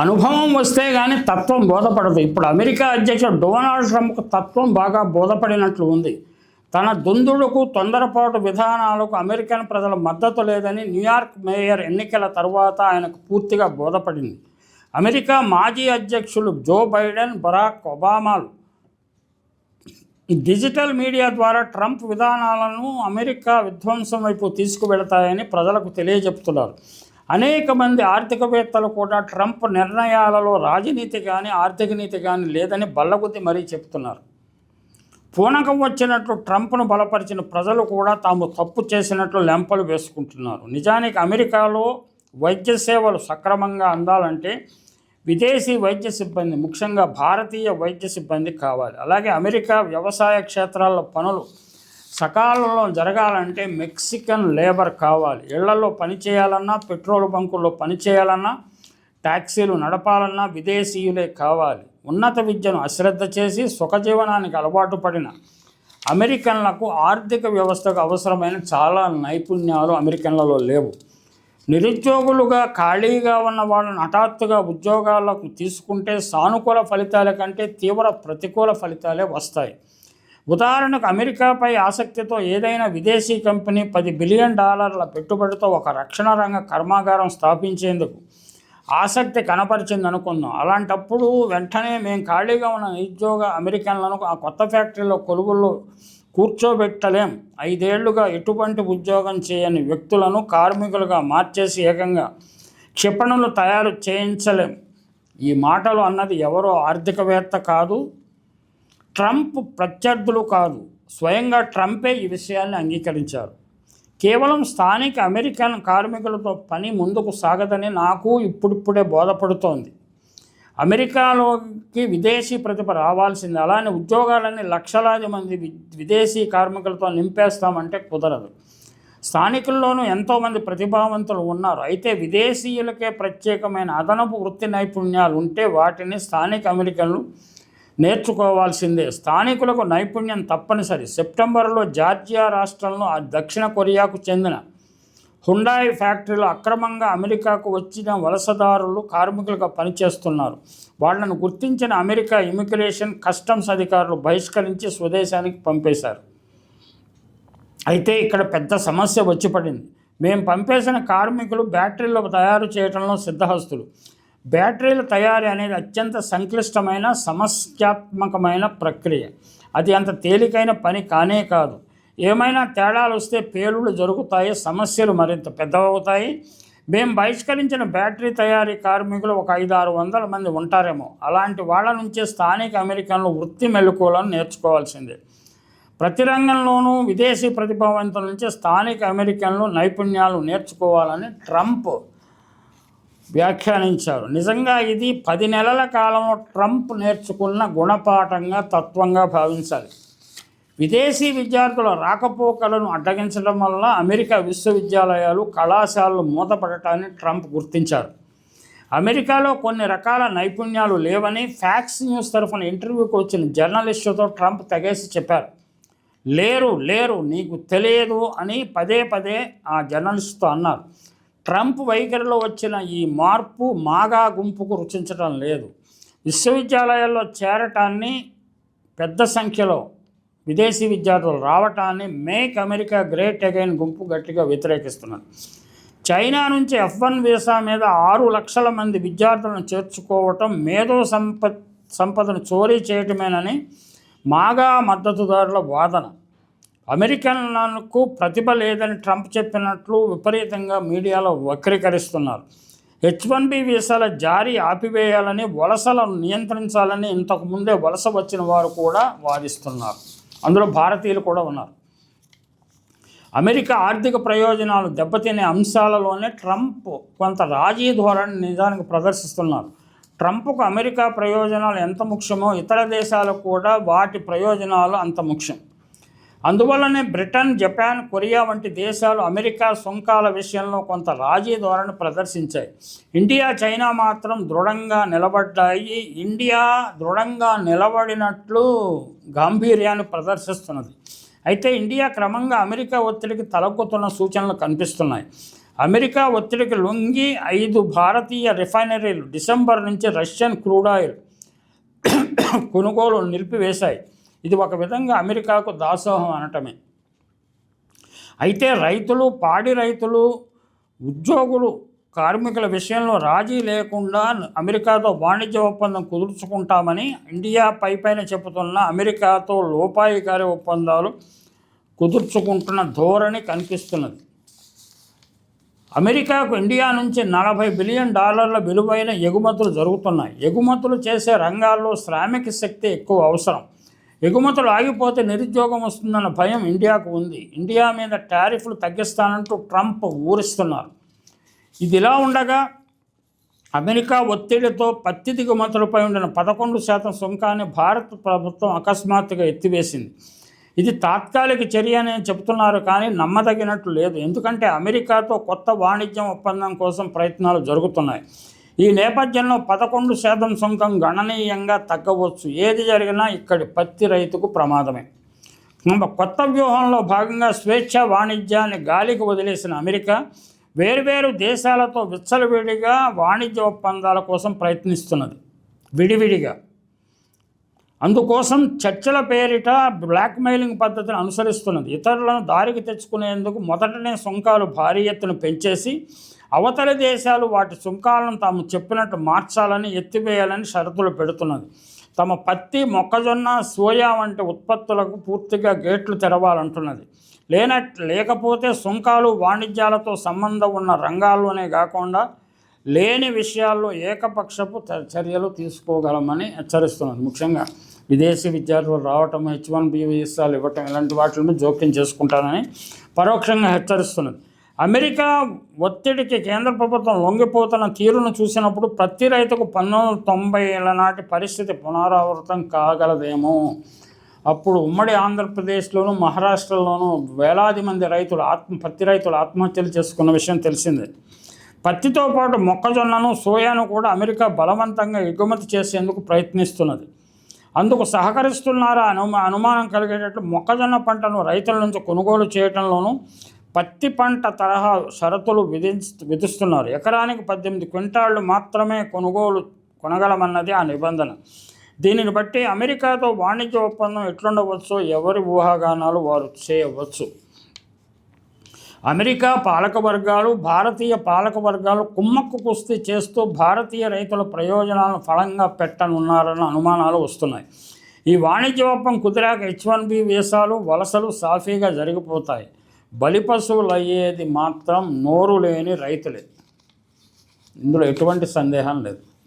అనుభవం వస్తే కానీ తత్వం బోధపడదు. ఇప్పుడు అమెరికా అధ్యక్షుడు డొనాల్డ్ ట్రంప్కు తత్వం బాగా బోధపడినట్లు ఉంది. తన దుందుడుకు తొందరపాటు విధానాలకు అమెరికన్ ప్రజల మద్దతు లేదని న్యూయార్క్ మేయర్ ఎన్నికల తర్వాత ఆయనకు పూర్తిగా బోధపడింది. అమెరికా మాజీ అధ్యక్షులు జో బైడెన్ బరాక్ ఒబామాలు. డిజిటల్ మీడియా ద్వారా ట్రంప్ విధానాలను అమెరికా విధ్వంసం వైపు తీసుకువెళతాయని ప్రజలకు తెలియజెప్తున్నారు. అనేక మంది ఆర్థికవేత్తలు కూడా ట్రంప్ నిర్ణయాలలో రాజనీతి కానీ ఆర్థిక నీతి కానీ లేదని బల్లగుద్ది మరీ చెప్తున్నారు. పూనకం వచ్చినట్లు ట్రంప్ను బలపరిచిన ప్రజలు కూడా తాము తప్పు చేసినట్లు లెంపలు వేసుకుంటున్నారు. నిజానికి అమెరికాలో వైద్య సేవలు సక్రమంగా అందాలంటే విదేశీ వైద్య సిబ్బంది ముఖ్యంగా భారతీయ వైద్య సిబ్బంది కావాలి. అలాగే అమెరికా వ్యవసాయ క్షేత్రాల్లో పనులు సకాలంలో జరగాలంటే మెక్సికన్ లేబర్ కావాలి. ఇళ్ళలో పని చేయాలన్నా పెట్రోల్ బంకుల్లో పని చేయాలన్నా ట్యాక్సీలు నడపాలన్నా విదేశీయులే కావాలి. ఉన్నత విద్యను అశ్రద్ధ చేసి సుఖజీవనానికి అలవాటు పడిన అమెరికన్లకు ఆర్థిక వ్యవస్థకు అవసరమైన చాలా నైపుణ్యాలు అమెరికన్లలో లేవు. నిరుద్యోగులుగా ఖాళీగా ఉన్న వాళ్ళని హఠాత్తుగా ఉద్యోగాలకు తీసుకుంటే సానుకూల ఫలితాల కంటే తీవ్ర ప్రతికూల ఫలితాలే వస్తాయి. ఉదాహరణకు అమెరికాపై ఆసక్తితో ఏదైనా విదేశీ కంపెనీ పది బిలియన్ డాలర్ల పెట్టుబడితో ఒక రక్షణ రంగ కర్మాగారం స్థాపించేందుకు ఆసక్తి కనపరిచింది అనుకుందాం. అలాంటప్పుడు వెంటనే మేము ఖాళీగా ఉన్న నిరుద్యోగ అమెరికన్లను ఆ కొత్త ఫ్యాక్టరీలో కొలువులు కూర్చోబెట్టలేం. ఐదేళ్ళుగా ఎటువంటి ఉద్యోగం చేయని వ్యక్తులను కార్మికులుగా మార్చేసి ఏకంగా క్షిపణులు తయారు చేయించలేం. ఈ మాటలు అన్నది ఎవరో ఆర్థికవేత్త కాదు ట్రంప్ ప్రత్యర్థులు కాదు స్వయంగా ట్రంపే ఈ విషయాన్ని అంగీకరించారు. కేవలం స్థానిక అమెరికన్ కార్మికులతో పని ముందుకు సాగదని నాకు ఇప్పుడిప్పుడే బోధపడుతోంది. అమెరికాలోకి విదేశీ ప్రతిభ రావాల్సింది అలానే ఉద్యోగాలన్నీ లక్షలాది మంది వి- విదేశీ కార్మికులతో నింపేస్తామంటే కుదరదు. స్థానికుల్లోనూ ఎంతోమంది ప్రతిభావంతులు ఉన్నారు. అయితే విదేశీయులకే ప్రత్యేకమైన అదనపు వృత్తి నైపుణ్యాలు ఉంటే వాటిని స్థానిక అమెరికన్లు నేర్చుకోవాల్సిందే. స్థానికులకు నైపుణ్యం తప్పనిసరి. సెప్టెంబర్లో జార్జియా రాష్ట్రంలో ఆ దక్షిణ కొరియాకు చెందిన హుండాయ్ ఫ్యాక్టరీలో అక్రమంగా అమెరికాకు వచ్చిన వలసదారులు కార్మికులుగా పనిచేస్తున్నారు. వాళ్ళను గుర్తించిన అమెరికా ఇమిగ్రేషన్ కస్టమ్స్ అధికారులు బహిష్కరించి స్వదేశానికి పంపేశారు. అయితే ఇక్కడ పెద్ద సమస్య వచ్చి పడింది మేము పంపేసిన కార్మికులు బ్యాటరీలు తయారు చేయడంలో సిద్ధహస్తులు. బ్యాటరీల తయారీ అనేది అత్యంత సంక్లిష్టమైన సమస్యాత్మకమైన ప్రక్రియ. అది అంత తేలికైన పని కానే కాదు. ఏమైనా తేడాలు వస్తే పేలుళ్ళు జరుగుతాయి సమస్యలు మరింత పెద్దవవుతాయి. మేము బహిష్కరించిన బ్యాటరీ తయారీ కార్మికులు ఒక ఐదు ఆరు వందల మంది ఉంటారేమో. అలాంటి వాళ్ళ నుంచే స్థానిక అమెరికన్లు వృత్తి మెలకువలను నేర్చుకోవాల్సిందే. ప్రతి రంగంలోనూ విదేశీ ప్రతిభావంతుల నుంచి స్థానిక అమెరికన్లు నైపుణ్యాలు నేర్చుకోవాలని ట్రంప్ వ్యాఖ్యానించారు. నిజంగా ఇది పది నెలల కాలంలో ట్రంప్ నేర్చుకున్న గుణపాఠంగా తత్వంగా భావించాలి. విదేశీ విద్యార్థుల రాకపోకలను అడ్డగించడం వల్ల అమెరికా విశ్వవిద్యాలయాలు కళాశాలలు మూతపడటాన్ని ట్రంప్ గుర్తించారు. అమెరికాలో కొన్ని రకాల నైపుణ్యాలు లేవని ఫ్యాక్స్ న్యూస్ తరఫున ఇంటర్వ్యూకి వచ్చిన జర్నలిస్టుతో ట్రంప్ తెగేసి చెప్పారు. లేరు లేరు నీకు తెలియదు అని పదే పదే ఆ జర్నలిస్ట్తో అన్నారు. ట్రంప్ వైఖరిలో వచ్చిన ఈ మార్పు మాగా గుంపుకు రుచించడం లేదు. విశ్వవిద్యాలయాల్లో చేరటాన్ని పెద్ద సంఖ్యలో విదేశీ విద్యార్థులు రావటాన్ని మేక్ అమెరికా గ్రేట్ అగైన్ గుంపు గట్టిగా వ్యతిరేకిస్తున్నారు చైనా నుంచి ఎఫ్ వన్ వీసా మీద ఆరు లక్షల మంది విద్యార్థులను చేర్చుకోవటం మేధో సంపత్ సంపదను చోరీ చేయటమేనని మాగా మద్దతుదారుల వాదన. అమెరికన్లకు ప్రతిభ లేదని ట్రంప్ చెప్పినట్లు విపరీతంగా మీడియాలో వక్రీకరిస్తున్నారు. హెచ్ వన్ బి వీసాల జారీ ఆపివేయాలని వలసలను నియంత్రించాలని ఇంతకు ముందే వలస వచ్చిన వారు కూడా వాదిస్తున్నారు. అందులో భారతీయులు కూడా ఉన్నారు. అమెరికా ఆర్థిక ప్రయోజనాలు దెబ్బతినే అంశాలలోనే ట్రంప్ కొంత రాజీ ధోరణి నిజానికి ప్రదర్శిస్తున్నారు. ట్రంప్కు అమెరికా ప్రయోజనాలు ఎంత ముఖ్యమో ఇతర దేశాలకు కూడా వాటి ప్రయోజనాలు అంత ముఖ్యం. అందువల్లనే బ్రిటన్ జపాన్ కొరియా వంటి దేశాలు అమెరికా సుంకాల విషయంలో కొంత రాజీ ధోరణి ప్రదర్శించాయి. ఇండియా చైనా మాత్రం దృఢంగా నిలబడ్డాయి. ఇండియా దృఢంగా నిలబడినట్లు గాంభీర్యాన్ని ప్రదర్శిస్తున్నది. అయితే ఇండియా క్రమంగా అమెరికా ఒత్తిడికి తలొక్కుతున్న సూచనలు కనిపిస్తున్నాయి. అమెరికా ఒత్తిడికి లొంగి ఐదు భారతీయ రిఫైనరీలు డిసెంబర్ నుంచి రష్యన్ క్రూడ్ ఆయిల్ కొనుగోలు నిలిపివేశాయి. ఇది ఒక విధంగా అమెరికాకు దాసోహం అనటమే. అయితే రైతులు పాడి రైతులు ఉద్యోగులు కార్మికుల విషయంలో రాజీ లేకుండా అమెరికాతో వాణిజ్య ఒప్పందం కుదుర్చుకుంటామని ఇండియా పై పైన చెబుతున్న అమెరికాతో లోపాయికారి ఒప్పందాలు కుదుర్చుకుంటున్న ధోరణి కనిపిస్తున్నది. అమెరికాకు ఇండియా నుంచి నలభై బిలియన్ డాలర్ల విలువైన ఎగుమతులు జరుగుతున్నాయి. ఎగుమతులు చేసే రంగాల్లో శ్రామిక శక్తి ఎక్కువ అవసరం. ఎగుమతులు ఆగిపోతే నిరుద్యోగం వస్తుందన్న భయం ఇండియాకు ఉంది. ఇండియా మీద టారిఫ్లు తగ్గిస్తానంటూ ట్రంప్ ఊరిస్తున్నారు. ఇది ఇలా ఉండగా అమెరికా ఒత్తిడితో పత్తి దిగుమతులపై ఉండిన పదకొండు శాతం సుంకాన్ని భారత ప్రభుత్వం అకస్మాత్తుగా ఎత్తివేసింది. ఇది తాత్కాలిక చర్య అని చెబుతున్నారు కానీ నమ్మదగినట్లు లేదు. ఎందుకంటే అమెరికాతో కొత్త వాణిజ్యం ఒప్పందం కోసం ప్రయత్నాలు జరుగుతున్నాయి. ఈ నేపథ్యంలో పదకొండు శాతం సుంకం గణనీయంగా తగ్గవచ్చు. ఏది జరిగినా ఇక్కడి పత్తి రైతుకు ప్రమాదమే. కొత్త వ్యూహంలో భాగంగా స్వేచ్ఛ వాణిజ్యాన్ని గాలికి వదిలేసిన అమెరికా వేర్వేరు దేశాలతో విచ్చలవిడిగా వాణిజ్య ఒప్పందాల కోసం ప్రయత్నిస్తున్నది. విడివిడిగా. అందుకోసం చర్చల పేరిట బ్లాక్మెయిలింగ్ పద్ధతిని అనుసరిస్తున్నది. ఇతరులను దారికి తెచ్చుకునేందుకు మొదటనే సుంకాలు భారీ ఎత్తున పెంచేసి అవతలి దేశాలు వాటి సుంకాలను తాము చెప్పినట్టు మార్చాలని ఎత్తివేయాలని షరతులు పెడుతున్నది. తమ పత్తి మొక్కజొన్న సోయా వంటి ఉత్పత్తులకు పూర్తిగా గేట్లు తెరవాలంటున్నది. లేనట్ లేకపోతే సుంకాలు వాణిజ్యాలతో సంబంధం ఉన్న రంగాల్లోనే కాకుండా లేని విషయాల్లో ఏకపక్షపు చర్యలు తీసుకోగలమని హెచ్చరిస్తున్నది. ముఖ్యంగా విదేశీ విద్యార్థులు రావటం హెచ్ వన్ బి వీసాలు ఇవ్వటం ఇలాంటి వాటిని జోక్యం చేసుకుంటానని పరోక్షంగా హెచ్చరిస్తున్నది. అమెరికా ఒత్తిడికి కేంద్ర ప్రభుత్వం లొంగిపోతున్న తీరును చూసినప్పుడు ప్రతి రైతుకు పంతొమ్మిది తొంభైల తొంభై ఏళ్ళ నాటి పరిస్థితి పునరావృతం కాగలదేమో. అప్పుడు ఉమ్మడి ఆంధ్రప్రదేశ్లోను మహారాష్ట్రలోనూ వేలాది మంది రైతులు ఆత్మ పత్తి రైతులు ఆత్మహత్యలు చేసుకున్న విషయం తెలిసిందే. పత్తితో పాటు మొక్కజొన్నను సోయాను కూడా అమెరికా బలవంతంగా ఎగుమతి చేసేందుకు ప్రయత్నిస్తున్నది. అందుకు సహకరిస్తున్నారా? అనుమా అనుమానం కలిగేటట్లు మొక్కజొన్న పంటను రైతుల నుంచి కొనుగోలు చేయటంలోనూ పత్తి పంట తరహా షరతులు విధించ విధిస్తున్నారు. ఎకరానికి పద్దెనిమిది క్వింటాళ్ళు మాత్రమే కొనుగోలు కొనగలమన్నది ఆ నిబంధన. దీనిని బట్టి అమెరికాతో వాణిజ్య ఒప్పందం ఎట్లుండవచ్చో ఎవరి ఊహాగానాలు వారు చేయవచ్చు. అమెరికా పాలక వర్గాలు భారతీయ పాలక వర్గాలు కుమ్మక్కు కుస్తీ చేస్తూ భారతీయ రైతుల ప్రయోజనాలను ఫలంగా పెట్టనున్నారన్న అనుమానాలు వస్తున్నాయి. ఈ వాణిజ్య ఒప్పం కుదిరాక హెచ్ వన్ బి వీసాలు వలసలు సాఫీగా జరిగిపోతాయి. బలిపశువులు అయ్యేది మాత్రం నోరు లేని రైతులే. ఇందులో ఎటువంటి సందేహం లేదు.